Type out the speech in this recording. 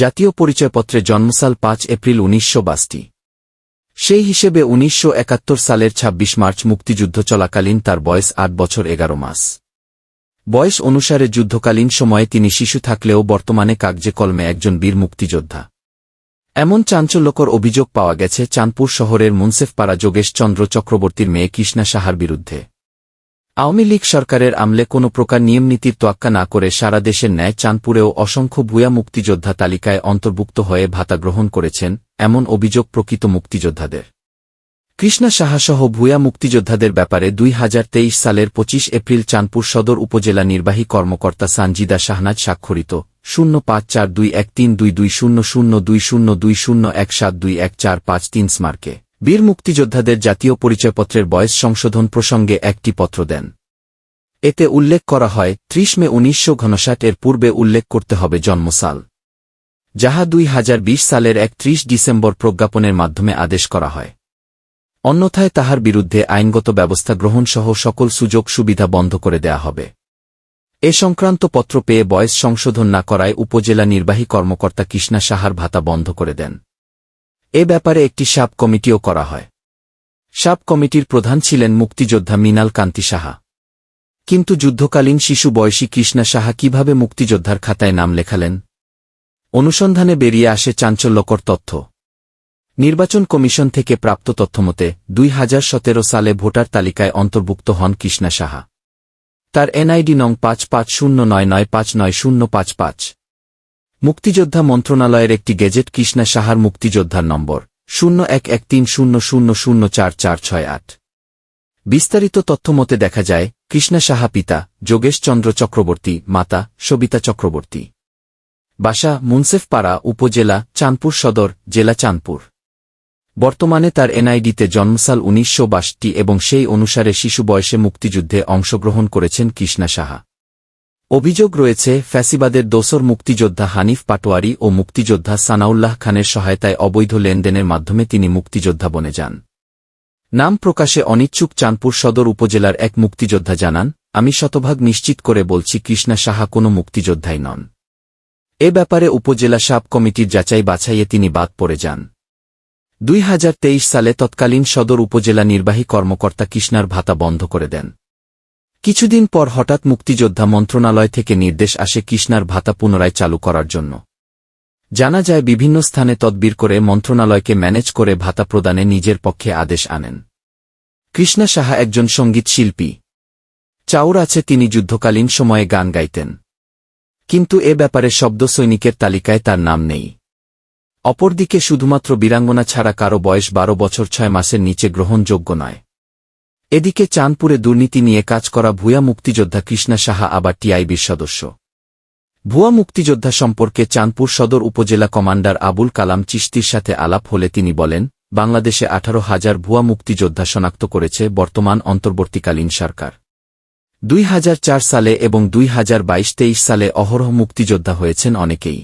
জাতীয় পরিচয়পত্রে জন্মসাল পাঁচ এপ্রিল উনিশশো বাসটি। সেই হিসেবে উনিশশো একাত্তর সালের ২৬ মার্চ মুক্তিযুদ্ধ চলাকালীন তার বয়স আট বছর এগারো মাস। বয়স অনুসারে যুদ্ধকালীন সময়ে তিনি শিশু থাকলেও বর্তমানে কাগজে কলমে একজন বীর মুক্তিযোদ্ধা। এমন চাঞ্চল্যকর অভিযোগ পাওয়া গেছে চাঁদপুর শহরের মুন্সেফপাড়া যোগেশ চন্দ্র চক্রবর্তীর মেয়ে কৃষ্ণা সাহার বিরুদ্ধে। আওয়ামী লীগ সরকারের আমলে কোনো প্রকার নিয়মনীতির তোয়াক্কা না করে সারা দেশের ন্যায় চাঁদপুরেও অসংখ্য ভূয়া মুক্তিযোদ্ধা তালিকায় অন্তর্ভুক্ত হয়ে ভাতা গ্রহণ করেছেন এমন অভিযোগ প্রকৃত মুক্তিযোদ্ধাদের। কৃষ্ণা সাহাসহ ভূয়া মুক্তিযোদ্ধাদের ব্যাপারে দুই হাজার তেইশ সালের ২৫ এপ্রিল চাঁদপুর সদর উপজেলা নির্বাহী কর্মকর্তা সানজিদা শাহনাজ স্বাক্ষরিত শূন্য পাঁচ চার দুই এক তিন দুই দুই শূন্য শূন্য দুই শূন্য দুই শূন্য এক সাত দুই এক চার পাঁচ তিন স্মার্কে। বীর মুক্তিযোদ্ধাদের জাতীয় পরিচয়পত্রের বয়স সংশোধন প্রসঙ্গে একটি পত্র দেন। এতে উল্লেখ করা হয়, ত্রিশ মে উনিশশো ঘনষাট এর পূর্বে উল্লেখ করতে হবে জন্মসাল। যাহা দুই হাজার বিশ সালের একত্রিশ ডিসেম্বর প্রজ্ঞাপনের মাধ্যমে আদেশ করা হয়। অন্যথায় তাহার বিরুদ্ধে আইনগত ব্যবস্থা গ্রহণসহ সকল সুযোগ সুবিধা বন্ধ করে দেয়া হবে। এ সংক্রান্ত পত্র পেয়ে বয়স সংশোধন না করায় উপজেলা নির্বাহী কর্মকর্তা কৃষ্ণা সাহার ভাতা বন্ধ করে দেন। এ ব্যাপারে একটি সাব কমিটিও করা হয়। সাব কমিটির প্রধান ছিলেন মুক্তিযোদ্ধা মিনাল কান্তি সাহা। কিন্তু যুদ্ধকালীন শিশু বয়সী কৃষ্ণা সাহা কীভাবে মুক্তিযোদ্ধার খাতায় নাম লেখালেন? অনুসন্ধানে বেরিয়ে আসে চাঞ্চল্যকর তথ্য। নির্বাচন কমিশন থেকে প্রাপ্ত তথ্যমতে, দুই হাজার সতেরো সালে ভোটার তালিকায় অন্তর্ভুক্ত হন কৃষ্ণা সাহা। তার এনআইডি নং পাঁচ পাঁচ শূন্য নয় নয় পাঁচ নয় শূন্য পাঁচ পাঁচ। মুক্তিযোদ্ধা মন্ত্রণালয়ের একটি গেজেট কৃষ্ণা সাহার মুক্তিযোদ্ধার নম্বর, শূন্য এক এক তিন শূন্য শূন্য শূন্য চার চার ছয় আট। বিস্তারিত তথ্যমতে দেখা যায়, কৃষ্ণা সাহা পিতা যোগেশ চন্দ্র চক্রবর্তী, মাতা, সবিতা চক্রবর্তী। বাসা, মুন্সেফপাড়া, উপজেলা, চাঁদপুর সদর, জেলা চাঁদপুর। বর্তমানে তার এনআইডিতে জন্মসাল উনিশশো বাষট্টি এবং সেই অনুসারে শিশু বয়সে মুক্তিযুদ্ধে অংশগ্রহণ করেছেন কৃষ্ণা সাহা। অভিযোগ রয়েছে, ফ্যাসিবাদের দোসর মুক্তিযোদ্ধা হানিফ পাটোয়ারি ও মুক্তিযোদ্ধা সানাউল্লাহ খানের সহায়তায় অবৈধ লেনদেনের মাধ্যমে তিনি মুক্তিযোদ্ধা বনে যান। নাম প্রকাশে অনিচ্ছুক চাঁদপুর সদর উপজেলার এক মুক্তিযোদ্ধা জানান, আমি শতভাগ নিশ্চিত করে বলছি কৃষ্ণা সাহা কোনো মুক্তিযোদ্ধাই নন। এ ব্যাপারে উপজেলা সাব কমিটির যাচাই বাছাইয়ে তিনি বাদ পড়ে যান। দুই হাজার তেইশ সালে তৎকালীন সদর উপজেলা নির্বাহী কর্মকর্তা কৃষ্ণার ভাতা বন্ধ করে দেন। কিছুদিন পর হঠাৎ মুক্তিযোদ্ধা মন্ত্রণালয় থেকে নির্দেশ আসে কৃষ্ণার ভাতা পুনরায় চালু করার জন্য। জানা যায় বিভিন্ন স্থানে তদবির করে মন্ত্রণালয়কে ম্যানেজ করে ভাতা প্রদানে নিজের পক্ষে আদেশ আনেন। কৃষ্ণা সাহা একজন সংগীত শিল্পী। চাউর আছে তিনি যুদ্ধকালীন সময়ে গান গাইতেন। কিন্তু এ ব্যাপারে শব্দ সৈনিকের তালিকায় তার নাম নেই। অপরদিকে শুধুমাত্র বীরাঙ্গনা ছাড়া কারও বয়স বারো বছর ছয় মাসের নিচে গ্রহণযোগ্য নয়। এদিকে চাঁদপুরে দুর্নীতি নিয়ে কাজ করা ভুয়া মুক্তিযোদ্ধা কৃষ্ণা সাহা আবার টিআইবির সদস্য। ভুয়া মুক্তিযোদ্ধা সম্পর্কে চাঁদপুর সদর উপজেলা কমান্ডার আবুল কালাম চিস্তির সাথে আলাপ হলে তিনি বলেন, বাংলাদেশে আঠারো হাজার ভুয়া মুক্তিযোদ্ধা শনাক্ত করেছে বর্তমান অন্তর্বর্তীকালীন সরকার। দুই হাজার চার সালে এবং দুই হাজার সালে অহরহ মুক্তিযোদ্ধা হয়েছেন অনেকেই।